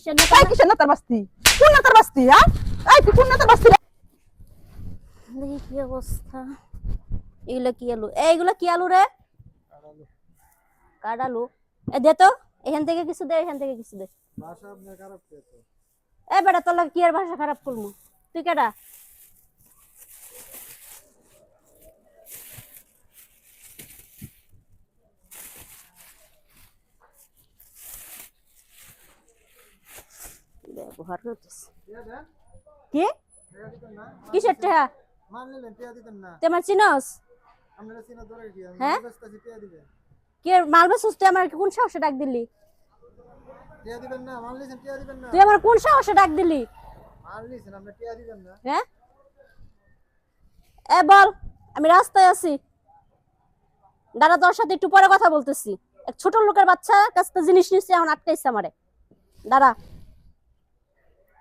এই কিসের নেতার বাস্তি? কোন নেতার বাস্তি হ্যাঁ? এই কোন নেতার বাস্তি? দেখি কি অবস্থা? এগুলা কি আলু? এইগুলা কি আলু রে? কাডালু এ দে তো এখান থেকে কিছু দে এখান থেকে কিছু দে। এ বেটা তোর কি আর ভাষা খারাপ করব? তুই কেডা? ব্যবহার করতেছে কি কিসের আমার চিনস হ্যাঁ কে তুই আমার কোন সাহসে ডাক দিলি তুই আমার কোন সাহসে ডাক দিলি হ্যাঁ এ বল আমি রাস্তায় আছি। দাদা তোর সাথে একটু পরে কথা বলতেছি। এক ছোট লোকের বাচ্চা কাছ থেকে জিনিস নিচ্ছে এখন আটকাইছে আমারে। দাদা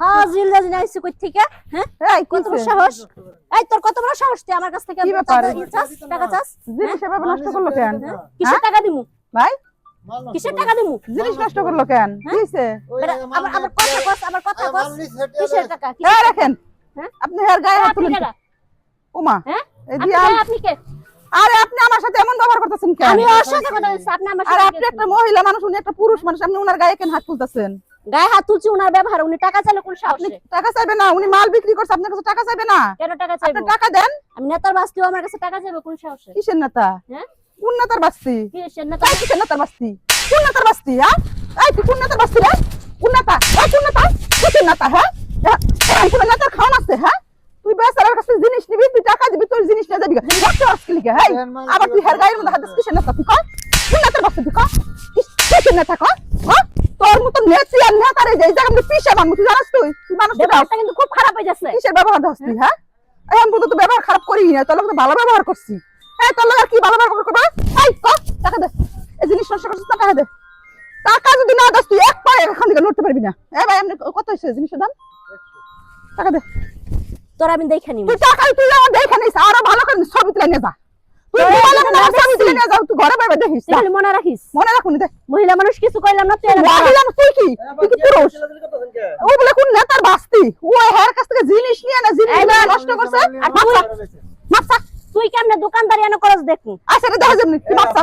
হাজিল রাজি নাইছি কই থেকে হ্যাঁ? এই কত বড় সাহস? এই তোর কত বড় সাহস তুই আমার কাছ থেকে? টাকা চাস? জিনিস এভাবে নষ্ট করল কেন? কিসের টাকা দিমু? ভাই? কিসের টাকা দিমু? জিনিস নষ্ট করল কেন? কি হইছে বেটা, আবার আবার কথা কস আবার কথা কস কিসের টাকা? এই রাখেন? আপনি হের গায়ে হাত তুলেন ওমা হ্যাঁ? এই আপনি দিয়ে কে? আম- আপনি কে? আরে আপনি আমার সাথে এমন ব্যবহার করতেছেন কেন? আমি ওর সাথে কথা বলছি আপনি আমার আর সাথে আপনি একটা মহিলা মানুষ উনি একটা পুরুষ মানুষ আপনি ওনার গায়ে কেন হাত তুলতেছেন? গায়ে হাত তুলছি উনার ব্যবহার উনি টাকা চাইলে কোন আপনি টাকা চাইবে না উনি মাল বিক্রি করছে আপনার কাছে টাকা চাইবে না। কেন টাকা আপনি টাকা দেন। আমি নেতার বাস্তিও আমার কাছে টাকা চাইবে কোন সাহসে কিসের নেতা? হ্যাঁ? কোন নেতার বাস্তি? কিসের নেতা? কিসের নেতার বাস্তি? কোন নেতার বাস্তি হ্যাঁ? এই তুই কোন নেতার বাস্তি রে? কোন নেতা? এই কোন নেতা? কিসের নেতা হ্যাঁ? এই কোন নেতার খাওয়ান আছে হ্যাঁ? তুই বেচারার কাছে জিনিস নিবি তুই টাকা দিবি তোর জিনিস নিয়ে যাবি দেখতে আসছি লিখে হ্যাঁ? আবার তুই হের গায়ের মধ্যে হাত দিস কিসের নেতা তুই কর? কোন নেতার বাস্তি তুই কর? কিসের নেতা কর? হ্যাঁ তোর মতো নেত্রী আর নেতারে যে জায়গা আমি পিসে মানুষ তুই জানাস তুই? তুই মানুষ কিন্তু খুব খারাপ হয়ে যাচ্ছে। কিসের ব্যবহার হস তুই হ্যাঁ? এখন পর্যন্ত ব্যবহার খারাপ করি না তোর লোক ভালো ব্যবহার করছি। এই তোর লোক আর কি ভালো ব্যবহার করবে? এই ক টাকা দে। এই জিনিস নষ্ট করছিস টাকা দে। টাকা যদি না দাস তুই এক পায়ে এখান থেকে লড়তে পারবি না। এ ভাই আপনি কত হয়েছে জিনিসের দাম? টাকা দে। তোর আমি দেখে নিব। তুই টাকা তুই আমার দেখে নিস আরও ভালো করে ছবি তুলে নিয়ে যা। মনে হয় মনে রাখিস? মনে রাখুন মহিলা মানুষ কিছু কইলাম না তুই কি? তুই কি পুরুষ? ও বলে কোন নেতার বাস্তি? ও হের কাছ থেকে জিনিস নিয়ে না জিনিস নষ্ট করছে? আর মাপসা। মাপসা। তুই কেমনে দোকানদারি এনে করস দেখুন আচ্ছা রে দেখা যাবে মাপসা?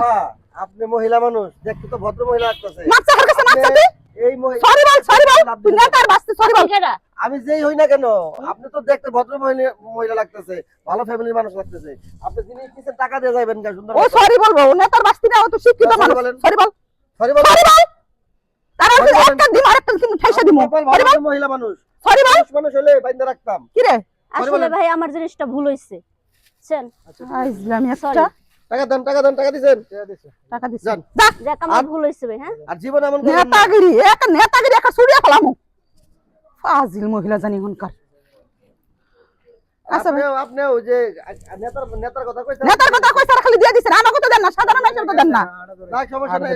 আপনি মহিলা মানুষ দেখতে তো ভদ্র মহিলা লাগতেছে। মাপসা হের কাছে তুই? এই মহি- সরি বল সরি বল। তুই নেতার বাস্তি সরি বল। আমি যেই হই না কেন আপনি তো দেখতে ভদ্র মহিলা মহিলা লাগতেছে ভালো ফ্যামিলির মানুষ লাগতেছে। আপনি জিনিস নিচ্ছেন টাকা দিয়ে যাবেন গা সুন্দর ও সরি বলব ও নেতার বাস্তি না ও তো শিক্ষিত মানুষ। বলেন। সরি বল। সরি বল সরি বল। তারা। একটা দিম আরেকটা দিম ঠাইসা দিমু। সরি বল। মহিলা মানুষ। সরি বল। মানুষ হলে বাইন্দা রাখতাম। কি রে? আসলে ভাই আমার জিনিসটা ভুল হইছে। বুঝছেন ইসলামি একটা Sorry. টাকা দেন টাকা দেন টাকা দিছেন? টাকা দিছি। যান। যা। যাক আমার ভুল হইছে ভাই হ্যাঁ? আর জীবন এমন নেতাগিরি একটা নেতাগিরি একটা সুরিয়া ফেলামু। ফাজিল মহিলা জানি হনকার আচ্ছা ভাই। আপনিও আপনিও যে নেতার নেতার কথা কইছেন। নেতার কথা কইছে খালি দিয়ে দিছেন। আমাকে তো দেন না সাধারণ মানুষের তো দেন না। না সমস্যা নাই।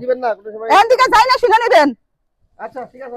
দিবেন না কোনো সময়। এখান যাই না শুনে নেবেন আচ্ছা ঠিক আছে